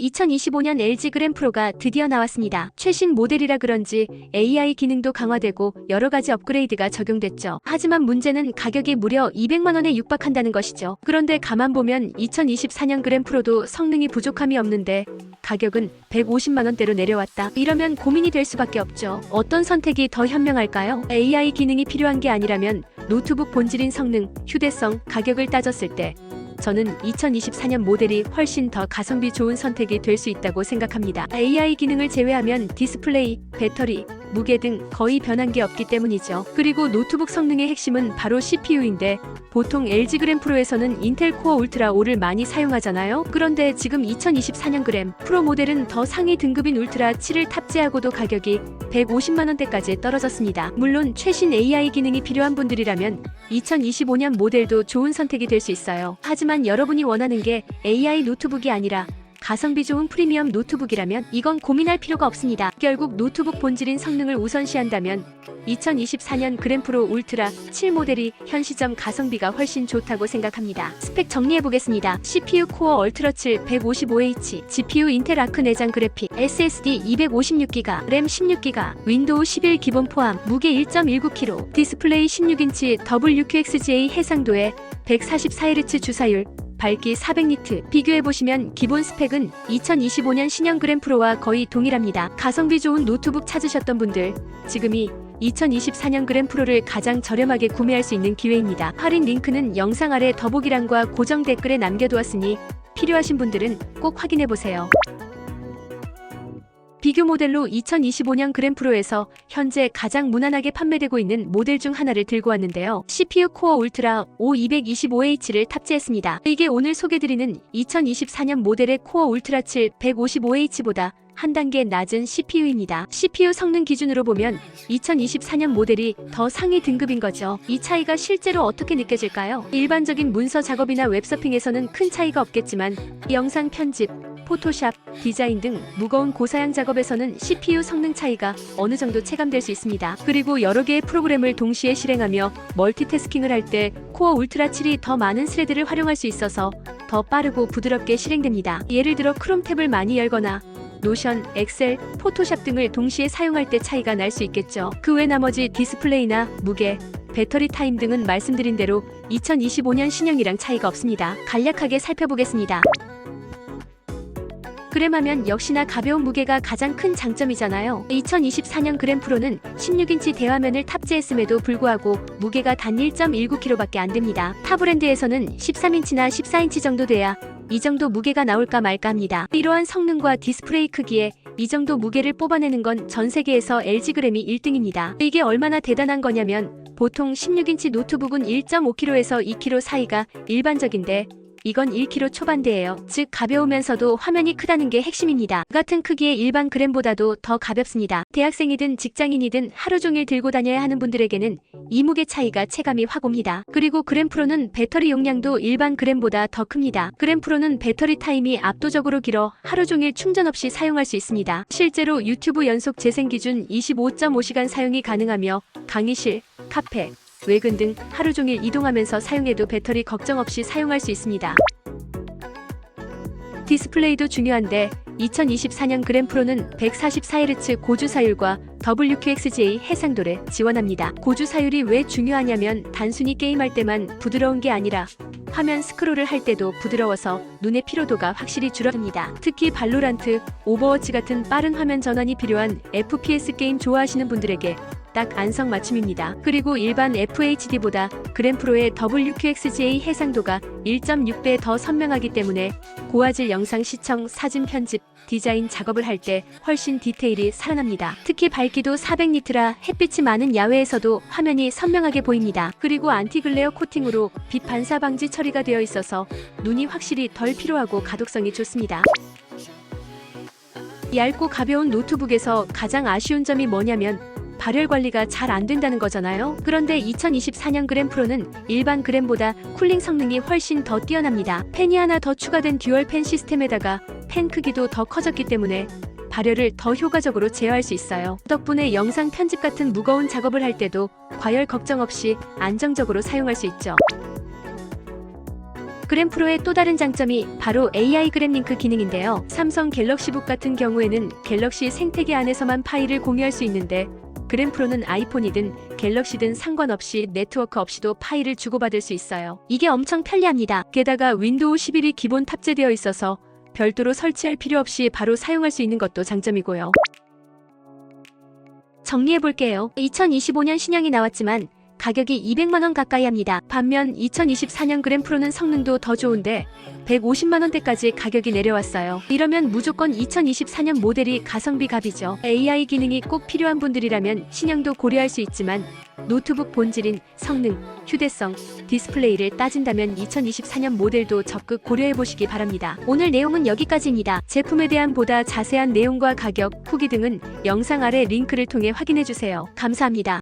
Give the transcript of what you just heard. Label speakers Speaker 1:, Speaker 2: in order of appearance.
Speaker 1: 2025년 LG 그램 프로가 드디어 나왔습니다. 최신 모델이라 그런지 AI 기능도 강화되고 여러 가지 업그레이드가 적용됐죠. 하지만 문제는 가격이 무려 200만 원에 육박한다는 것이죠. 그런데 가만 보면 2024년 그램 프로도 성능이 부족함이 없는데 가격은 150만 원대로 내려왔다. 이러면 고민이 될 수밖에 없죠. 어떤 선택이 더 현명할까요? AI 기능이 필요한 게 아니라면 노트북 본질인 성능, 휴대성, 가격을 따졌을 때 저는 2024년 모델이 훨씬 더 가성비 좋은 선택이 될 수 있다고 생각합니다. AI 기능을 제외하면 디스플레이, 배터리, 무게 등 거의 변한 게 없기 때문이죠. 그리고 노트북 성능의 핵심은 바로 CPU인데 보통 LG 그램 프로에서는 인텔 코어 울트라 5를 많이 사용하잖아요. 그런데 지금 2024년 그램 프로 모델은 더 상위 등급인 울트라 7을 탑재하고도 가격이 150만 원대까지 떨어졌습니다. 물론 최신 AI 기능이 필요한 분들이라면 2025년 모델도 좋은 선택이 될 수 있어요. 하지만 여러분이 원하는 게 AI 노트북이 아니라 가성비 좋은 프리미엄 노트북이라면 이건 고민할 필요가 없습니다. 결국 노트북 본질인 성능을 우선시한다면 2024년 그램프로 울트라 7 모델이 현 시점 가성비가 훨씬 좋다고 생각합니다. 스펙 정리해 보겠습니다. CPU 코어 얼트라 7 155H, GPU 인텔 아크 내장 그래픽, SSD 256GB, 램 16GB, 윈도우 11 기본 포함, 무게 1.19kg, 디스플레이 16인치 WQXGA 해상도에 144Hz 주사율, 밝기 400니트. 비교해보시면 기본 스펙은 2025년 신형 그램프로와 거의 동일합니다. 가성비 좋은 노트북 찾으셨던 분들, 지금이 2024년 그램프로를 가장 저렴하게 구매할 수 있는 기회입니다. 할인 링크는 영상 아래 더보기란과 고정 댓글에 남겨두었으니 필요하신 분들은 꼭 확인해보세요. 비교 모델로 2025년 그램프로에서 현재 가장 무난하게 판매되고 있는 모델 중 하나를 들고 왔는데요. CPU 코어 울트라 5225H를 탑재했습니다. 이게 오늘 소개드리는 2024년 모델의 코어 울트라 7 155H보다 한 단계 낮은 CPU입니다. CPU 성능 기준으로 보면 2024년 모델이 더 상위 등급인 거죠. 이 차이가 실제로 어떻게 느껴질까요? 일반적인 문서 작업이나 웹서핑에서는 큰 차이가 없겠지만 영상 편집, 포토샵, 디자인 등 무거운 고사양 작업에서는 CPU 성능 차이가 어느 정도 체감될 수 있습니다. 그리고 여러 개의 프로그램을 동시에 실행하며 멀티태스킹을 할 때 코어 울트라 7이 더 많은 스레드를 활용할 수 있어서 더 빠르고 부드럽게 실행됩니다. 예를 들어 크롬 탭을 많이 열거나 노션, 엑셀, 포토샵 등을 동시에 사용할 때 차이가 날 수 있겠죠. 그 외 나머지 디스플레이나 무게, 배터리 타임 등은 말씀드린 대로 2025년 신형이랑 차이가 없습니다. 간략하게 살펴보겠습니다. 그램하면 역시나 가벼운 무게가 가장 큰 장점이잖아요. 2024년 그램 프로는 16인치 대화면을 탑재했음에도 불구하고 무게가 단 1.19kg밖에 안 됩니다. 타 브랜드에서는 13인치나 14인치 정도 돼야 이 정도 무게가 나올까 말까 합니다. 이러한 성능과 디스플레이 크기에 이 정도 무게를 뽑아내는 건 전 세계에서 LG 그램이 1등입니다. 이게 얼마나 대단한 거냐면 보통 16인치 노트북은 1.5kg에서 2kg 사이가 일반적인데 이건 1kg 초반대예요. 즉 가벼우면서도 화면이 크다는 게 핵심입니다. 같은 크기의 일반 그램보다도 더 가볍습니다. 대학생이든 직장인이든 하루 종일 들고 다녀야 하는 분들에게는 이 무게 차이가 체감이 확 옵니다. 그리고 그램 프로는 배터리 용량도 일반 그램보다 더 큽니다. 그램 프로는 배터리 타임이 압도적으로 길어 하루 종일 충전 없이 사용할 수 있습니다. 실제로 유튜브 연속 재생 기준 25.5시간 사용이 가능하며 강의실, 카페, 외근 등 하루 종일 이동하면서 사용해도 배터리 걱정 없이 사용할 수 있습니다. 디스플레이도 중요한데 2024년 그램 프로는 144Hz 고주사율과 WQXGA 해상도를 지원합니다. 고주사율이 왜 중요하냐면 단순히 게임할 때만 부드러운 게 아니라 화면 스크롤을 할 때도 부드러워서 눈의 피로도가 확실히 줄어듭니다. 특히 발로란트, 오버워치 같은 빠른 화면 전환이 필요한 FPS 게임 좋아하시는 분들에게 딱 안성맞춤입니다. 그리고 일반 FHD보다 그램프로의 WQXGA 해상도가 1.6배 더 선명하기 때문에 고화질 영상 시청, 사진 편집, 디자인 작업을 할 때 훨씬 디테일이 살아납니다. 특히 밝기도 400니트라 햇빛이 많은 야외에서도 화면이 선명하게 보입니다. 그리고 안티글레어 코팅으로 빛 반사 방지 처리가 되어 있어서 눈이 확실히 덜 피로하고 가독성이 좋습니다. 얇고 가벼운 노트북에서 가장 아쉬운 점이 뭐냐면 발열 관리가 잘 안 된다는 거잖아요. 그런데 2024년 그램 프로는 일반 그램보다 쿨링 성능이 훨씬 더 뛰어납니다. 팬이 하나 더 추가된 듀얼 팬 시스템에다가 팬 크기도 더 커졌기 때문에 발열을 더 효과적으로 제어할 수 있어요. 덕분에 영상 편집 같은 무거운 작업을 할 때도 과열 걱정 없이 안정적으로 사용할 수 있죠. 그램 프로의 또 다른 장점이 바로 AI 그램 링크 기능인데요. 삼성 갤럭시북 같은 경우에는 갤럭시 생태계 안에서만 파일을 공유할 수 있는데 그램 프로는 아이폰이든 갤럭시든 상관없이 네트워크 없이도 파일을 주고받을 수 있어요. 이게 엄청 편리합니다. 게다가 윈도우 11이 기본 탑재되어 있어서 별도로 설치할 필요 없이 바로 사용할 수 있는 것도 장점이고요. 정리해볼게요. 2025년 신형이 나왔지만 가격이 200만원 가까이 합니다. 반면 2024년 그램 프로는 성능도 더 좋은데 150만원대까지 가격이 내려왔어요. 이러면 무조건 2024년 모델이 가성비 갑이죠. AI 기능이 꼭 필요한 분들이라면 신형도 고려할 수 있지만 노트북 본질인 성능, 휴대성, 디스플레이를 따진다면 2024년 모델도 적극 고려해보시기 바랍니다. 오늘 내용은 여기까지입니다. 제품에 대한 보다 자세한 내용과 가격, 후기 등은 영상 아래 링크를 통해 확인해주세요. 감사합니다.